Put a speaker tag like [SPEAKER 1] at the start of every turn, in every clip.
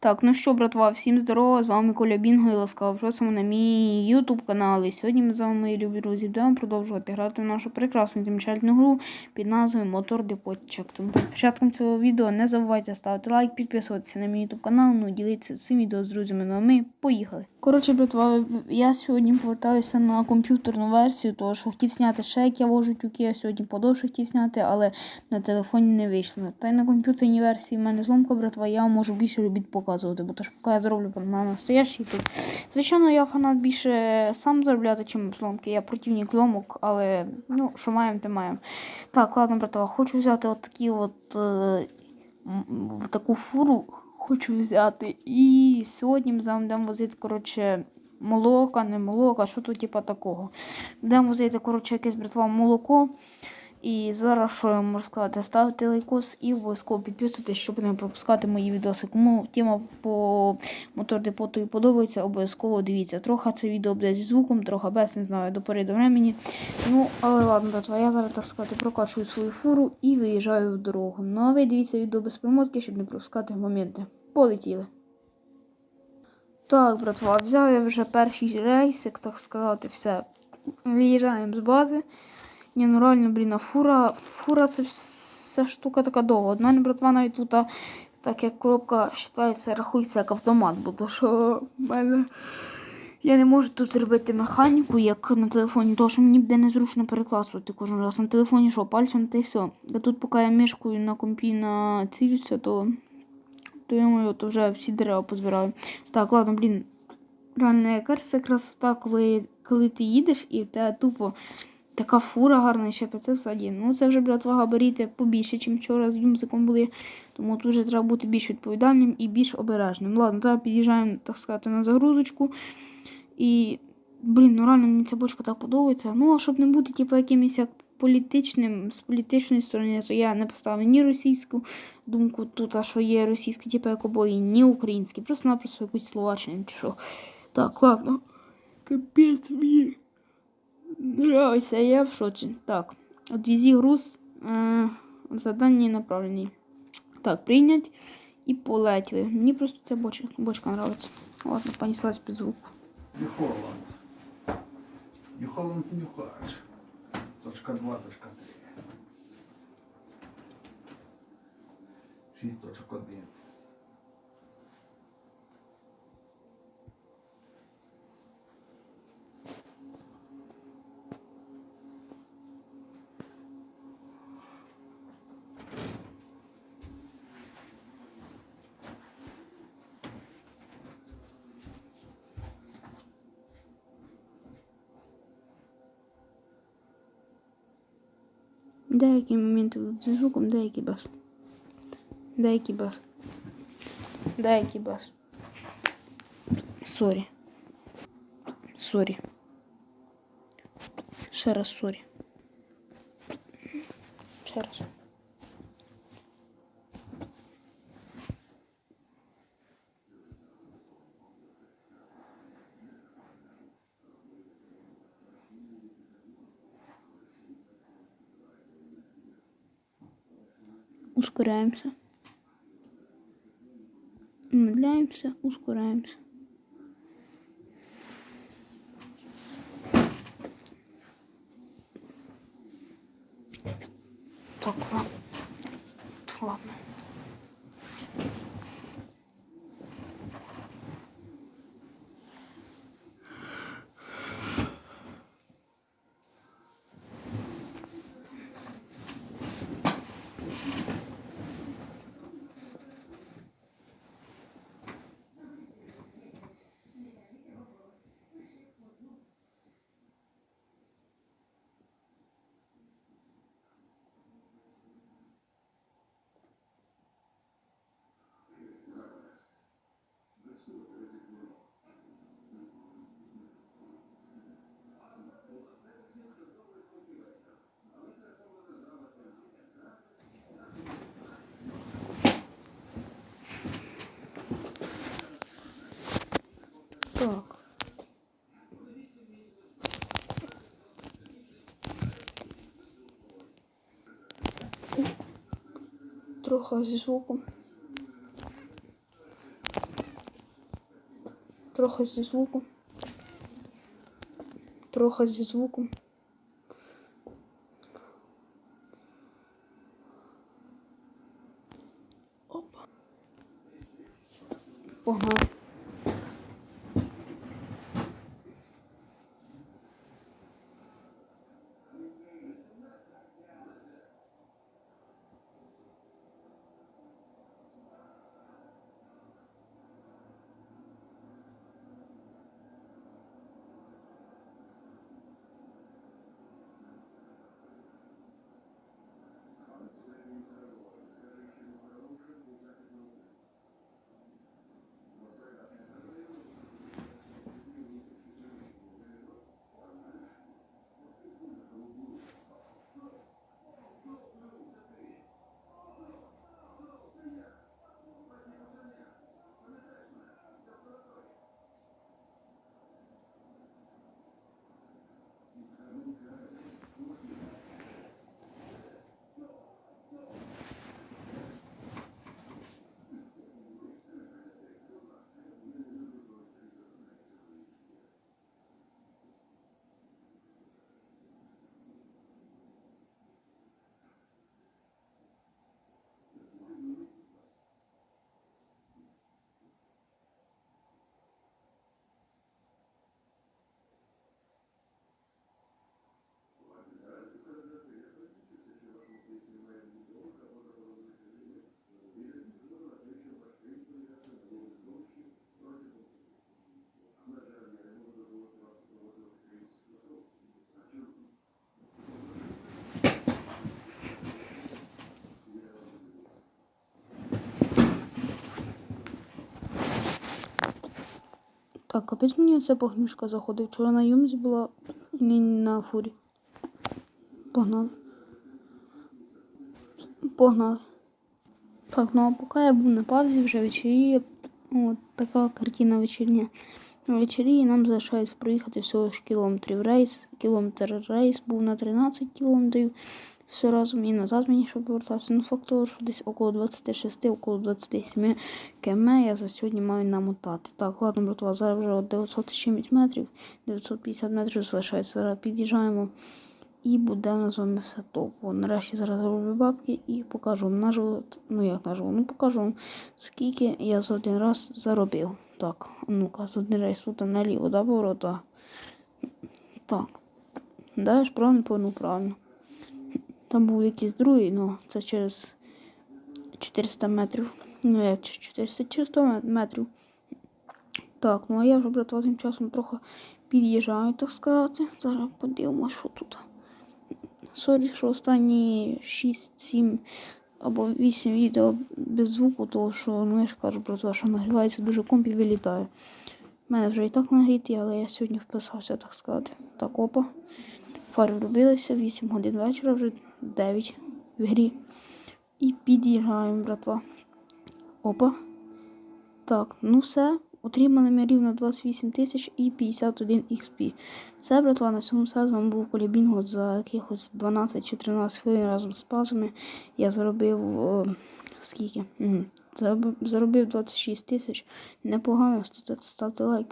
[SPEAKER 1] Так, ну що, братва, всім здорово, з вами Коля Бінго і ласкаво просимо на мій YouTube канал. І сьогодні ми з вами, мої любі друзі, будемо продовжувати грати в нашу прекрасну замечательну гру під назвою Мотор Депотчик. Тому перед початком цього відео не забувайте ставити лайк, підписуватися на мій YouTube канал, ну ділитися цим відео з друзями. Ну а ми поїхали. Коротше, братва, я сьогодні повертаюся на комп'ютерну версію, тому що хотів зняти ще, як я вожу тюки, я сьогодні подовше хотів зняти, але на телефоні не вийшло. Та й на комп'ютерній версії в мене зломка, братва, я можу більше робіт показувати, бо то ж поки я зроблю на настоящий тут. Звичайно, я фанат більше сам заробляти, чим зломки. Я противник зломок, але ну, що маємо, те маємо. Так, ладно, братва, хочу взяти от такі от е, таку фуру хочу взяти. І сьогодні ми з будемо возити, коротше, молока, не молока, що тут типа такого. Будемо возити, коротше, якесь братва молоко. І зараз що я можу сказати? Ставте лайкос і обов'язково підписуйтесь, щоб не пропускати мої відоси. Кому тема по мотор депоту подобається, обов'язково дивіться. Трохи це відео буде зі звуком, трохи без, не знаю, до пори до времени. Ну, але ладно, братва, я зараз, так сказати, прокачую свою фуру і виїжджаю в дорогу. Ну а ви дивіться відео без промотки, щоб не пропускати моменти. Полетіли. Так, братва, взяв я вже перший рейсик, так сказати, все. Виїжджаємо з бази. Ні, ну реально, блін, а фура, фура це вся штука така довга. От мене, братва, навіть тут, так як коробка вважається, рахується як автомат, бо що мене. Я не можу тут зробити механіку, як на телефоні, тому що мені буде незручно перекласувати кожен раз. На телефоні що, пальцем та й все. А тут поки я мішкою на компі націлюся, то, то я маю, то вже всі дерева позбираю. Так, ладно, блін. Реально, яка це красота, коли, коли ти їдеш і в тебе тупо така фура гарна, ще ПЦ-1. Ну, це вже, братва, габаріти побільше, ніж вчора з юмзиком були. Тому тут вже треба бути більш відповідальним і більш обережним. Ладно, зараз під'їжджаємо, так сказати, на загрузочку. І, блін, ну реально мені ця бочка так подобається. Ну, а щоб не бути, типу, якимось як політичним, з політичної сторони, то я не поставив ні російську думку тут, а що є російська, типу, як обої, ні українські. Просто-напросто якусь словаччину чи що. Так, ладно. Капець мені. Нравится, я в шоке. Так, отвези груз. Э, задание направлений. Так, принять и полетели. Мне просто ця бочка, бочка нравится. Ладно, понеслась без звуку.
[SPEAKER 2] Нью-Холланд. Нью-Холланд. Точка 2, точка 3. 6
[SPEAKER 1] Деякі моменти зі звуком, деякі без. Деякі без. Деякі без. Сорі. Сорі. Ще раз сорі. Ще раз. Ускоряемся. Умедляемся, ускоряемся. Так, ладно. Ладно. Так. Трохи зі звуком. Трохи зі звуком. Трохи зі звуком. Опа. Погнали. Так, капець мені ця погнюшка заходить. Вчора на юмзі була і нині на фурі. Погнали. Погнали. Так, ну а поки я був на паузі, вже вечеріє. От така картина вечірня. Вечеріє нам залишається проїхати всього ж кілометрів рейс. Кілометр рейс був на 13 кілометрів. Все разом і назад мені щоб повертатися. Ну, факт того, що десь около 26, около 27 км я за сьогодні маю намотати. Так, ладно, братва, зараз вже от 900 чимось метрів, 950 метрів залишається. Зараз під'їжджаємо і буде на з вами все топ. Нарешті зараз роблю бабки і покажу вам наживо, ну як наживо, ну покажу вам, скільки я за один раз заробив. Так, ну-ка, за один раз тут наліво, да, поворота. Так. Даєш правильно, повернув правильно. Там був якийсь другий, ну це через 400 метрів. Ну як 400 через 100 метрів. Так, ну а я вже, братва, тим часом трохи під'їжджаю, так сказати. Зараз подивимось, що тут. Сорі, що останні 6-7 або 8 відео без звуку, тому що, ну я ж кажу, братва, що нагрівається дуже комп і вилітає. У мене вже і так нагрітий, але я сьогодні вписався, так сказати. Так, опа. Фари вробилися, 8 годин вечора, вже 9 в грі. І під'їжджаємо, братва. Опа. Так, ну все. Отримали ми рівно 28 тисяч і 51 XP. Все, братва, на цьому все. З вами був Колібінго за якихось 12 чи 13 хвилин разом з пазами. Я заробив о, скільки? Угу. Заробив 26 тисяч. Непогано. Ставте, лайк,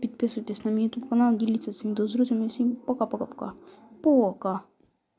[SPEAKER 1] підписуйтесь на мій YouTube канал, діліться цим відео з друзями. Всім пока-пока-пока. Пока.